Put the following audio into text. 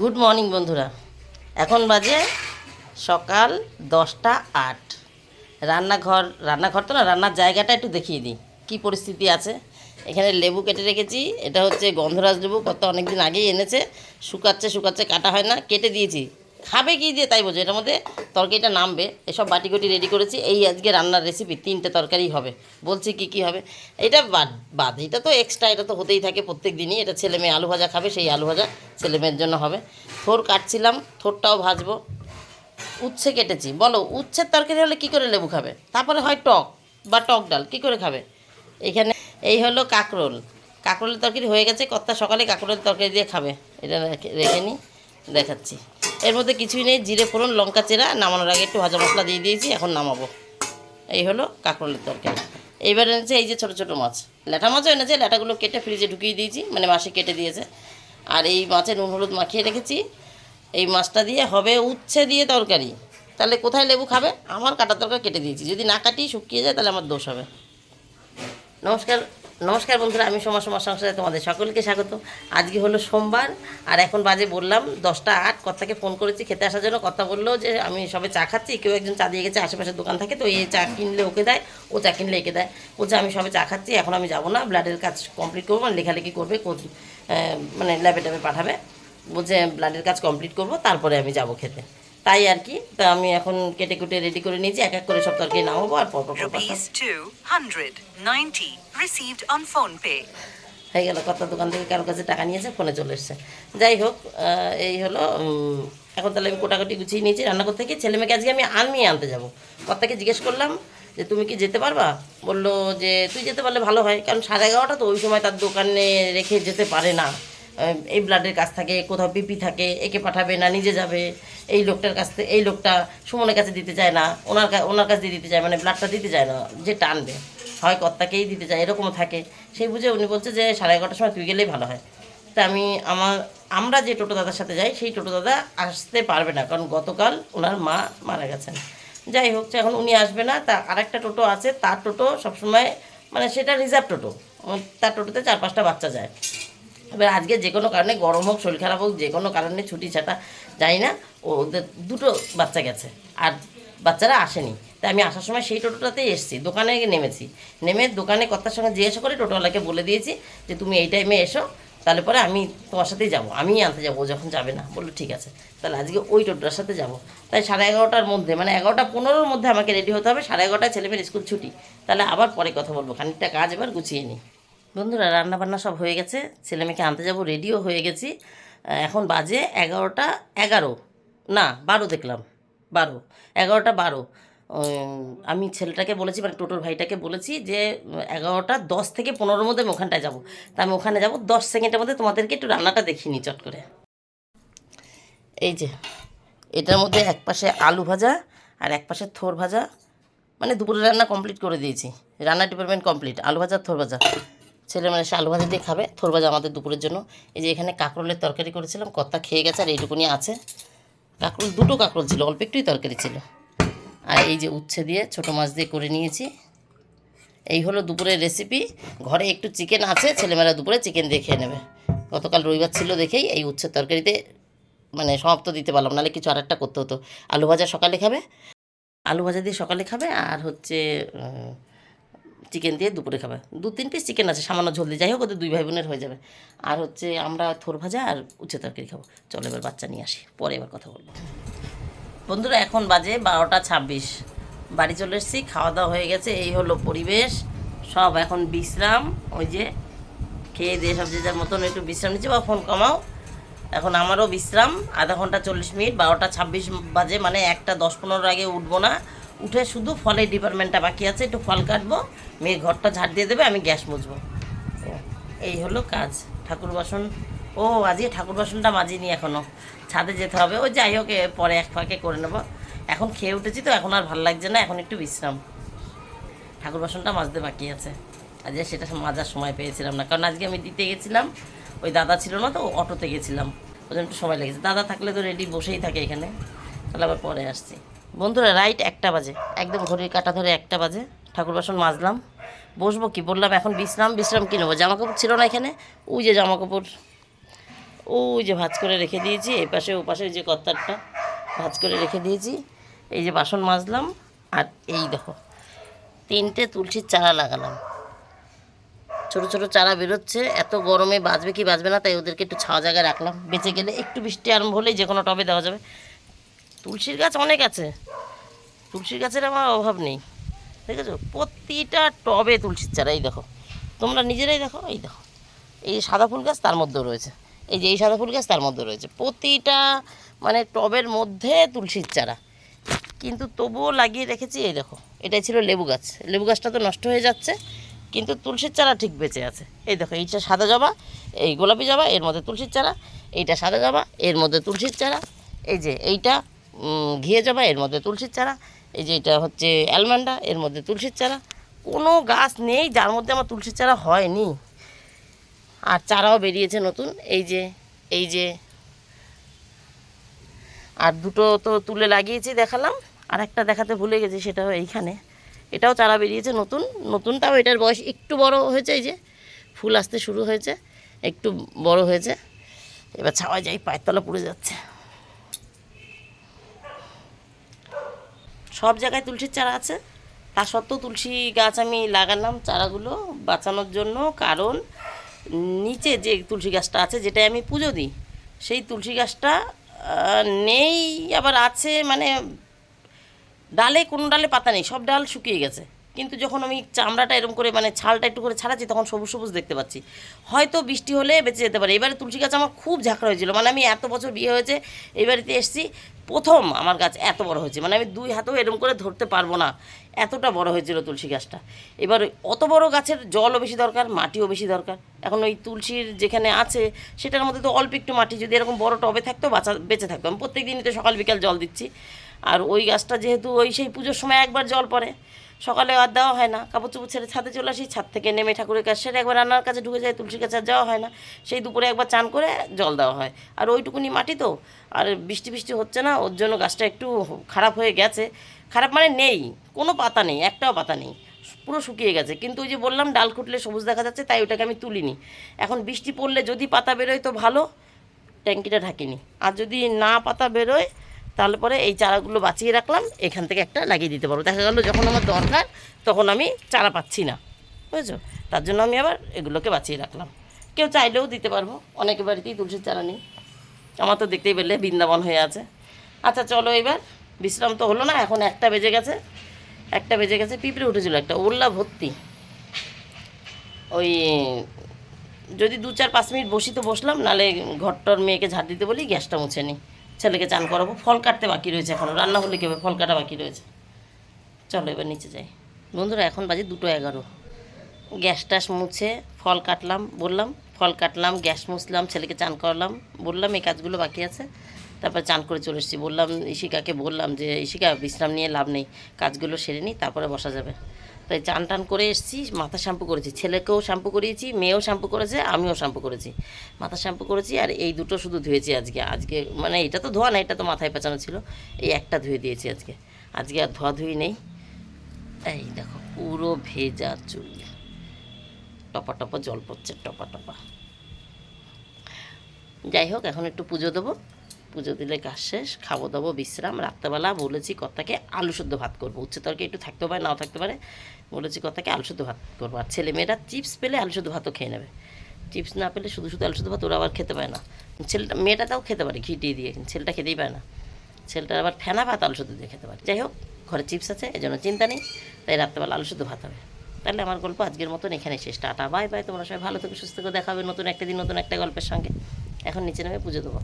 Good morning বন্ধুরা। এখন বাজে সকাল দশটা আট। রান্নাঘর রান্নাঘর তো না, রান্নার জায়গাটা একটু দেখিয়ে দিই। কী পরিস্থিতি আছে? এখানে লেবু কেটে রেখেছি। এটা হচ্ছে গন্ধরাজ লেবু কত অনেক দিন আগেই এনেছে। শুকাচ্ছে শুকাচ্ছে, কাটা হয় না। কেটে দিয়েছি। খাবে কি দিয়ে তাই বোঝো, এটার মধ্যে তরকারিটা নামবে। এসব বাটি কুটি রেডি করেছি, এই আজকে রান্নার রেসিপি তিনটে তরকারি হবে। বলছি কি কি হবে? এটা বাদ বাদ, এটা তো এক্সট্রা এটা তো হতেই থাকে প্রত্যেক দিনই এটা ছেলে মেয়ে আলু ভাজা খাবে, সেই আলু ভাজা ছেলে মেয়ের জন্য হবে। থোর কাটছিলাম, থোরটাও ভাজবো। উচ্ছে কেটেছি। বলো, উচ্ছের তরকারি হলে কি করে লেবু খাবে? তারপরে হয় টক বা টক ডাল, কি করে খাবে? এখানে, এই হলো কাকরোল। কাকরোলের তরকারি হয়ে গেছে, কর্তা সকালে কাকরোলের তরকারি দিয়ে খাবে। এটা রেখে নিই দেখাচ্ছি। এর মধ্যে কিছুই নেই, জিরে, ফোড়ন, লঙ্কা, চেরা, নামানোর আগে একটু ভাজা মশলা দিয়ে দিয়েছি, এখন নামাবো। এই হলো কাঁকরোলের তরকারি। এইবার এনেছে এই যে ছোটো ছোটো মাছ। ল্যাটা মাছও এনেছে ল্যাটাগুলো কেটে ফ্রিজে ঢুকিয়ে দিয়েছি মানে মাসে কেটে দিয়েছে। আর এই মাছে নুন, হলুদ মাখিয়ে রেখেছি। এই মাছটা দিয়ে হবে উচ্ছে দিয়ে তরকারি। তাহলে কোথায় লেবু খাবে? আমার কাটা তরকারি কেটে দিয়েছি। যদি না কাটি শুকিয়ে যায়, তাহলে আমার দোষ হবে। নমস্কার। নমস্কার বন্ধুরা, আমি সোমা সোমার সংসারে তোমাদের সকলকে স্বাগত। আজকে হলো সোমবার, আর এখন বাজে বললাম দশটা আট, কর্তাকে ফোন করেছি, খেতে আসার জন্য। কথা বলল যে, আমি সবে চা খাচ্ছি, কেউ একজন চা দিয়ে গেছে, আশেপাশের দোকান থাকে, তো এই চা কিনলে ওকে দেয়, ও চা কিনলে একে দেয়। বলছে, আমি সবে চা খাচ্ছি, এখন আমি যাব না ব্লাডের কাজ কমপ্লিট করব মানে লেখালেখি করবে মানে ল্যাবে ট্যাবে পাঠাবে। বলছে ব্লাডের কাজ কমপ্লিট করব, তারপরে আমি যাব খেতে। তাই আর কি। তা আমি এখন কেটে কুটে রেডি করে নিয়েছি এক এক করে সব তরকারি নামাবো আর পর পর পর পর সব Rupees 290 received on phone pay. হয়ে গেল কত দোকান থেকে কারোর কাছে টাকা নিয়েছে ফোনে চলে এসছে। যাই হোক এই হলো এখন তাহলে আমি কোটাকুটি গুছিয়ে নিয়েছি রান্না করতে গিয়ে ছেলে মেয়েকে আজকে আমি আর্মি আনতে যাব। কর্তাকে জিজ্ঞেস করলাম যে তুমি কি যেতে পারবা? বলল যে তুই যেতে পারলে ভালো হয় কারণ সাড়ে এগারোটা তো ওই সময় তার দোকানে রেখে যেতে পারে না। এই ব্লাডের কাছ থাকে, কোথাও পিপি থাকে, একে পাঠাবে না, নিজে যাবে, এই লোকটার কাছ থেকে এই লোকটা সুমনের কাছে দিতে চায় না, ওনার ওনার কাছে দিতে চায় মানে ব্লাডটা দিতে চায় না, যে টানবে। হয় কর্তাকেই দিতে চায়, এরকমও থাকে। সেই বুঝে উনি বলছে যে, সাড়ে এগারোটার সময় তুই গেলেই ভালো হয়। তা আমি আমার আমরা যে টোটো দাদার সাথে যাই, সেই টোটো দাদা আসতে পারবে না, কারণ গতকাল ওনার মা মারা গেছেন। যাই হোক এখন উনি আসবে না, তা আরেকটা টোটো আছে, তার টোটো সবসময় মানে সেটা রিজার্ভ টোটো। তার টোটোতে চার পাঁচটা বাচ্চা যায়। এবার আজকে যে কোনো কারণে গরম হোক, শরীর খারাপ হোক, যে কোনো কারণে ছুটি ছাটা যাই না ওদের দুটো বাচ্চা গেছে আর বাচ্চারা আসেনি। তাই আমি আসার সময় সেই টোটোটাতেই এসেছি, দোকানে নেমেছি। নেমে দোকানে কর্তার সঙ্গে জিজ্ঞাসা করে টোটোওয়ালাকে বলে দিয়েছি যে, তুমি এই টাইমে এসো, তাহলে পরে আমি তোমার সাথেই যাব, আমিই আনতে যাব, ও যখন যাবে না। বলল, ঠিক আছে, তাহলে আজকে ওই টোটোটার সাথে যাব। তাই সাড়ে এগারোটার মধ্যে মানে এগারোটা পনেরোর মধ্যে আমাকে রেডি হতে হবে, সাড়ে এগারোটায় ছেলেমেয়ের স্কুল ছুটি। তাহলে আবার পরে কথা বলব, খানিকটা কাজ এবার গুছিয়ে নিই। বন্ধুরা রান্না বান্না সব হয়ে গেছে। ছেলে মেয়েকে আনতে যাব, রেডিও হয়ে গেছি। এখন বাজে এগারোটা এগারো। না, বারো দেখলাম। বারো, এগারোটা বারো। আমি ছেলেটাকে বলেছি মানে টোটোর ভাইটাকে বলেছি যে, এগারোটা দশ থেকে পনেরোর মধ্যে আমি ওখানটায় যাব। তা আমি ওখানে যাব, দশ সেকেন্ডের মধ্যে তোমাদেরকে একটু রান্নাটা দেখিয়ে নিই, চট করে। এই যে, এটার মধ্যে এক পাশে আলু ভাজা আর এক পাশে থোর ভাজা। মানে দুপুরে রান্না কমপ্লিট করে দিয়েছি। রান্না ডিপার্টমেন্ট কমপ্লিট আলু ভাজা থোর ভাজা। ছেলে মানে সে আলু ভাজা দিয়ে খাবে থোর ভাজা আমাদের দুপুরের জন্য। এই যে এখানে কাঁকরোলের তরকারি করেছিলাম, কর্তা খেয়ে গেছে আর এইটুকুনি আছে। কাঁকরোল, দুটো কাঁকরোল ছিল, অল্প একটুই তরকারি ছিল। আর এই যে উচ্ছে দিয়ে ছোটো মাছ দিয়ে করে নিয়েছি। এই হলো দুপুরের রেসিপি ঘরে একটু চিকেন আছে, ছেলেমেয়েরা দুপুরে চিকেন দিয়ে খেয়ে নেবে। গতকাল রবিবার ছিল দেখেই এই উচ্ছের তরকারিতে মানে সমাপ্ত দিতে পারলাম, নাহলে কিছু আরেকটা করতে হতো। আলু ভাজা সকালে খাবে, আলু ভাজা দিয়ে সকালে খাবে, আর হচ্ছে চিকেন দিয়ে দুপুরে খাবে। দু তিন পিস চিকেন আছে, সামান্য ঝোল দিয়ে। যাই হোক, ওদের দুই ভাই বোনের হয়ে যাবে। আর হচ্ছে আমরা থোর ভাজা আর উচ্ছে তরকারি খাব। চলো এবার বাচ্চা নিয়ে আসি, পরে এবার কথা বলব। বন্ধুরা, এখন বাজে বারোটা ছাব্বিশ। বাড়ি চলে এসেছি, খাওয়া দাওয়া হয়ে গেছে, এই হলো পরিবেশ। সব এখন বিশ্রাম, ওই যে খেয়ে দিয়ে সব যে যার মতন একটু বিশ্রাম নিচ্ছে। বা ফোন কমাও। এখন আমারও বিশ্রাম, আধা ঘণ্টা চল্লিশ মিনিট, বারোটা ছাব্বিশ বাজে মানে একটা দশ পনেরোর আগে উঠবো না। উঠে শুধু ফলের ডিপার্টমেন্টটা বাকি আছে, একটু ফল কাটবো, মেয়ে ঘরটা ঝাড় দিয়ে দেবে, আমি গ্যাস মুছবো। এই হলো কাজ, ঠাকুর বাসন। ও, আজকে ঠাকুর বাসনটা মাজিনি এখনও ছাদে যেতে হবে। ও যাই হোক পরে এক ফাঁকে করে নেব। এখন খেয়ে উঠেছি তো, এখন আর ভালো লাগছে না, এখন একটু বিশ্রাম। ঠাকুর বাসনটা মাজতে বাকি আছে। আজকে সেটা মাজার সময় পেয়েছিলাম না, কারণ আজকে আমি দিতে গেছিলাম, ওই দাদা ছিল না তো অটোতে গেছিলাম। ওই জন্য একটু সময় লেগেছে। দাদা থাকলে তো রেডি বসেই থাকে এখানে। তাহলে আবার পরে আসছি। বন্ধুরা, রাইট একটা বাজে। একদম ঘড়ির কাটা ধরে একটা বাজে। ঠাকুর বাসন মাজলাম। বসবো কি? বললাম, এখন বিশ্রাম বিশ্রাম কী নেব? জামা কাপড় ছিল না এখানে। ওই যে জামা কাপড় ওই যে ভাজ করে রেখে দিয়েছি। এই পাশে, ও পাশে যে কর্তারটা ভাজ করে রেখে দিয়েছি। এই যে বাসন মাজলাম। আর এই দেখো, তিনটে তুলসীর চারা লাগালাম। ছোট ছোট চারা বেরোচ্ছে। এত গরমে বাঁচবে কি বাঁচবে না, তাই ওদেরকে একটু ছাওয়া জায়গায় রাখলাম। বেঁচে গেলে একটু বৃষ্টি আরম্ভ হলেই যে কোনো টবে দেওয়া যাবে। তুলসীর গাছ অনেক আছে। তুলসীর গাছের আমার অভাব নেই। দেখেছ প্রতিটা টবে তুলসীর চারা, এই দেখো। তোমরা নিজেরাই দেখো, এই দেখো। এই সাদা ফুল গাছ তার মধ্যেও রয়েছে। এই যে এই সাদা ফুল গাছ তার মধ্যে রয়েছে। প্রতিটা মানে টবের মধ্যে তুলসীর চারা। কিন্তু তবুও লাগিয়ে রেখেছি, এই দেখো। এটাই ছিল লেবু গাছ। লেবু গাছটা তো নষ্ট হয়ে যাচ্ছে, কিন্তু তুলসীর চারা ঠিক বেঁচে আছে। এই দেখো, এইটা সাদা জবা, এই গোলাপি জবা, এর মধ্যে তুলসীর চারা। এইটা সাদা জবা, এর মধ্যে তুলসীর চারা। এই যে এইটা ঘিয়ে জবা এর মধ্যে তুলসীর চারা, এই যে এটা হচ্ছে অ্যালমান্ডা, এর মধ্যে তুলসীর চারা। কোনো গাছ নেই যার মধ্যে আমার তুলসীর চারা হয়নি। আর চারাও বেরিয়েছে নতুন, এই যে এই যে। আর দুটো তো তুলে লাগিয়েছি দেখালাম, আর একটা দেখাতে ভুলে গেছি, সেটাও এইখানে। এটাও চারা বেরিয়েছে নতুন, নতুনটাও এটার বয়স একটু বড় হয়েছে, এই যে, ফুল আসতে শুরু হয়েছে, একটু বড় হয়েছে। এবার ছাওয়া যাই, পায়ের তলা পুড়ে যাচ্ছে। সব জায়গায় তুলসীর চারা আছে। তা সত্ত্বেও তুলসী গাছ আমি লাগালাম চারাগুলো বাঁচানোর জন্য। কারণ নিচে যে তুলসী গাছটা আছে যেটাই আমি পুজো দিই, সেই তুলসী গাছটা নেই, আবার আছে মানে ডালে কোনো ডালে পাতা নেই, সব ডাল শুকিয়ে গেছে। কিন্তু যখন আমি চামড়াটা এরকম করে মানে ছালটা একটু করে ছাড়াচ্ছি, তখন সবুজ সবুজ দেখতে পাচ্ছি। হয়তো বৃষ্টি হলে বেঁচে যেতে পারে। এবারে তুলসী গাছ আমার খুব ঝাঁকড়া হয়েছিল। মানে আমি এত বছর বিয়ে হয়েছে, এই বাড়িতে এসেছি, প্রথম আমার গাছ এত বড় হয়েছে। মানে আমি দুই হাতেও এরকম করে ধরতে পারব না। এতটা বড় হয়েছিল তুলসী গাছটা। এবার অত বড় গাছের জলও বেশি দরকার, মাটিও বেশি দরকার। এখন ওই তুলসীর যেখানে আছে, সেটার মধ্যে তো অল্প একটু মাটি। যদি এরকম বড় টবে থাকতো, বাঁচা, বেঁচে থাকতো। আমি প্রত্যেক দিনই তো সকাল বিকাল জল দিচ্ছি। আর ওই গাছটা যেহেতু ওই সেই পুজোর সময় একবার জল পড়ে, সকালে আর দেওয়া হয় না। কাপড় চুপড় ছেড়ে ছাদে চলে আসি, ছাদ থেকে নেমে ঠাকুরের কাছে সেটা একবার রান্নার কাছে ঢুকে যায় তুলসী কাছে যাওয়া হয় না। সেই দুপুরে একবার চান করে জল দেওয়া হয়। আর ওইটুকুনি মাটি তো, আর বৃষ্টি বৃষ্টি হচ্ছে না, ওর জন্য গাছটা একটু খারাপ হয়ে গেছে। খারাপ মানে নেই, কোনো পাতা নেই, একটাও পাতা নেই, পুরো শুকিয়ে গেছে। কিন্তু ওই যে বললাম, ডাল খুঁটলে সবুজ দেখা যাচ্ছে, তাই ওটাকে আমি তুলিনি। এখন বৃষ্টি পড়লে যদি পাতা বেরোয় তো ভালো, ট্যাঙ্কিটা ঢাকিনি। আর যদি না পাতা বেরোয় তাহলে পরে এই চারাগুলো বাঁচিয়ে রাখলাম, এখান থেকে একটা লাগিয়ে দিতে পারব। দেখা গেলো যখন আমার দরকার, তখন আমি চারা পাচ্ছি না, বুঝেছ? তার জন্য আমি আবার এগুলোকে বাঁচিয়ে রাখলাম। কেউ চাইলেও দিতে পারব, অনেকে বাড়িতেই তুলসীর চারা নেই। আমার তো দেখতেই পেলে বৃন্দাবন হয়ে আছে। আচ্ছা চলো এবার, বিশ্রাম তো হলো না, এখন একটা বেজে গেছে। একটা বেজে গেছে, পিঁপড়ে উঠেছিল একটা ওল্লা ভর্তি। ওই, যদি দু চার পাঁচ মিনিট বসি তো বসলাম, নালে ঘরটর মেয়েকে ঝাড় দিতে বলি, গ্যাসটা মুছে নিই ছেলেকে চান করাবো। ফল কাটতে বাকি রয়েছে এখনও রান্না হলে কেবে ফল কাটা বাকি রয়েছে। চলো এবার নিচে যাই। বন্ধুরা, এখন বাজে দুটো এগারো। গ্যাস ট্যাস মুছে ফল কাটলাম, বললাম, ফল কাটলাম, গ্যাস মুছলাম, ছেলেকে চান করলাম, বললাম, এই কাজগুলো বাকি আছে। তারপর চান করে চলে এসেছি। বললাম ইশিকাকে বললাম যে ইশিকা বিশ্রাম নিয়ে লাভ নেই। কাজগুলো সেরে নিই তারপরে বসা যাবে। তাই চান টান করে এসেছি, মাথা শ্যাম্পু করেছি। ছেলেকেও শ্যাম্পু করিয়েছি, মেয়েও শ্যাম্পু করেছে, আমিও শ্যাম্পু করেছি। মাথা শ্যাম্পু করেছি, আর এই দুটো শুধু ধুয়েছি আজকে। আজকে মানে এটা তো ধোয়া না, এটা তো মাথায় পেঁচানো ছিল। এই একটা ধুয়ে দিয়েছি আজকে। আজকে আর ধোয়া ধুই নেই। এই দেখো, পুরো ভেজা চুল। টপা টপা জল পড়ছে, টপা টপা। যাই হোক, এখন একটু পুজো দেবো। পুজো দিলে কাজ শেষ, খাব দাবো, বিশ্রাম, রাত্রেবেলা বলেছি কর্তাকে আলু শুদ্ধ ভাত করব। উচ্চ তরকে একটু থাকতে পারে, নাও থাকতে পারে। বলেছি কর্তাকে আলু শুদ্ধ ভাত করব। আর ছেলে মেয়েরা চিপস পেলে আলু শুদ্ধ ভাতও খেয়ে নেবে। চিপস না পেলে শুধু শুধু আলু শুদ্ধ ভাত ওরা আবার খেতে পারে না। ছেলেটা, মেয়েটা তাও খেতে পারে, ঘি দিয়ে, কিন্তু ছেলেটা খেতেই পারে না। ছেলেটার আবার ফেনা ভাত আলু শুদ্ধ দিয়ে খেতে পারে। যাই হোক, ঘরে চিপস আছে, এই জন্য চিন্তা নেই, তাই রাত্রেবেলা আলু শুদ্ধ ভাত হবে। তাহলে আমার গল্প আজকের মতন এখানে শেষ। টাটা, বাই বাই, তোমরা সবাই ভালো থেকে, সুস্থ করে দেখাবে নতুন একটা দিন, নতুন একটা গল্পের সঙ্গে। এখন নিচে নেমে পুজো দেবো।